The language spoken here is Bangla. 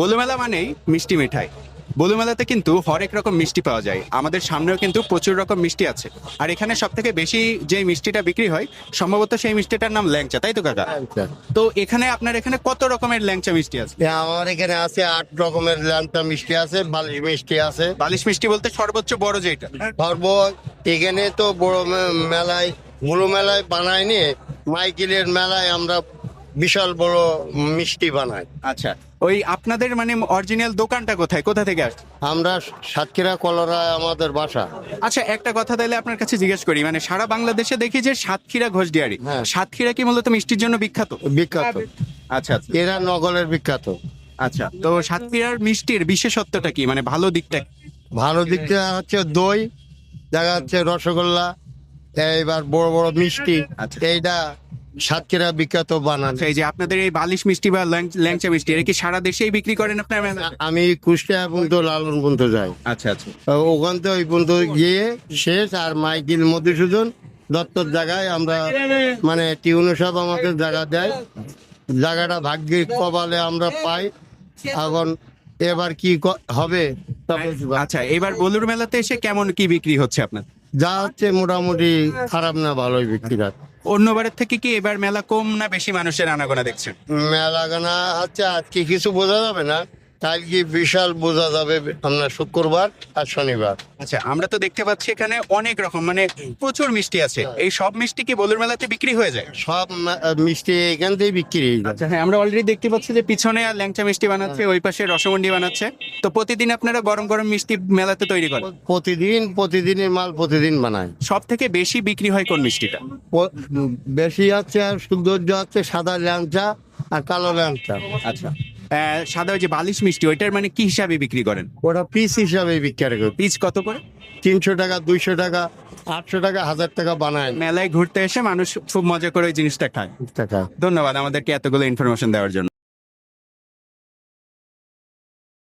বলুমেলা মানেই মিষ্টি মিঠাই। বলুমেলাতে কিন্তু হরেক রকম মিষ্টি পাওয়া যায়। আমাদের সামনেও কিন্তু প্রচুর রকম মিষ্টি আছে। আর এখানে সব থেকে বেশি যে মিষ্টিটা বিক্রি হয় সম্ভবত সেই মিষ্টিটার নাম ল্যাংচা তাই তো কাকা? তো এখানে আপনার এখানে কত রকমের ল্যাংচা মিষ্টি আছে? আমার এখানে আছে আট রকমের ল্যাংচা মিষ্টি আছে বালিশ মিষ্টি আছে। বালিশ মিষ্টি বলতে সর্বোচ্চ বড় যেটা। সর্ব এখানে তো বড় মেলায় বড় মেলায় বানায়নি মাইকেলের মেলায় আমরা বিশাল বড় মিষ্টি বানায়। আচ্ছা ওই আপনাদের মানে অরিজিনাল দোকানটা কোথায়? কোথা থেকে আসছে? আমরা সাতক্ষীরা কলরা আমাদের বাসা। আচ্ছা একটা কথা তাহলে আপনার কাছে জিজ্ঞেস করি মানে সারা বাংলাদেশে দেখি যে সাতক্ষীরা ঘোষ ডিয়ারি হ্যাঁ। সাতক্ষীরা কি মূলত মিষ্টির জন্য বিখ্যাত? বিখ্যাত। আচ্ছা আচ্ছা। এরা নগরের বিখ্যাত। আচ্ছা তো সাতক্ষীরার মিষ্টির বিশেষত্বটা কি? মানে ভালো দিকটা ভালো দিকটা হচ্ছে দই দেখা যাচ্ছে রসগোল্লা এইবার বড় বড় মিষ্টি আচ্ছা। এইটা সাতক্ষীরা বিখ্যাত বানান। আচ্ছা, এই যে আপনাদের এই বালিশ মিষ্টি বা ল্যাংচা মিষ্টি এটা কি সারা দেশেই বিক্রি করেন আপনার? আমি কুষ্টিয়া পর্যন্ত লালন পর্যন্ত যাই। আচ্ছা আচ্ছা। ওখান থেকে ওই পর্যন্ত গিয়ে শেষ আর মাইকেল মধুসূদন দত্তর জায়গায় আমরা মানে টিউনো সব আমাদের জায়গা দেয়। জায়গাটা ভাগ্যের কপালে আমরা পাই। এখন এবার কি হবে আচ্ছা এবার বলুর মেলাতে এসে কেমন কি বিক্রি হচ্ছে আপনার? যা হচ্ছে মোটামুটি খারাপ না ভালোই বিক্রি হয়। অন্যবারের থেকে কি এবার মেলা কম না বেশি মানুষের আনাগোনা দেখছেন? মেলা গানা হচ্ছে, আজকে কিছু বোঝা যাবে না। কালকে বিশাল বোঝা যাবে আপনার শুক্রবার আর শনিবার। আচ্ছা আমরা তো দেখতে পাচ্ছি এখানে অনেক রকম মানে প্রচুর মিষ্টি আছে। এই সব মিষ্টি কি বলুর মেলাতে বিক্রি হয়ে যায়? সব মিষ্টি এখান থেকে বিক্রি আচ্ছা হ্যাঁ আমরা অলরেডি দেখতে পাচ্ছি যে পিছনে আর ল্যাংচা মিষ্টি বানাচ্ছে ওই পাশে রসমন্ডি বানাচ্ছে। তো প্রতিদিন আপনারা গরম গরম মিষ্টি মেলাতে তৈরি করেন? প্রতিদিন প্রতিদিনের মাল প্রতিদিন বানায় সব থেকে বেশি বিক্রি হয় কোন মিষ্টিটা? বেশি আছে আর সৌন্দর্য আছে সাদা ল্যাংচা আর কালো ল্যাংচা। আচ্ছা। সাদা ওই যে বালিশ মিষ্টি ওইটার মানে কি হিসাবে বিক্রি করেন? ওটা পিস হিসাবে বিক্রি করে। পিস কত করে? তিনশো টাকা দুইশো টাকা আটশো টাকা হাজার টাকা বানায় মেলায় ঘুরতে এসে মানুষ খুব মজা করে ওই জিনিসটা খায়। ধন্যবাদ আমাদেরকে এতগুলো ইনফরমেশন দেওয়ার জন্য।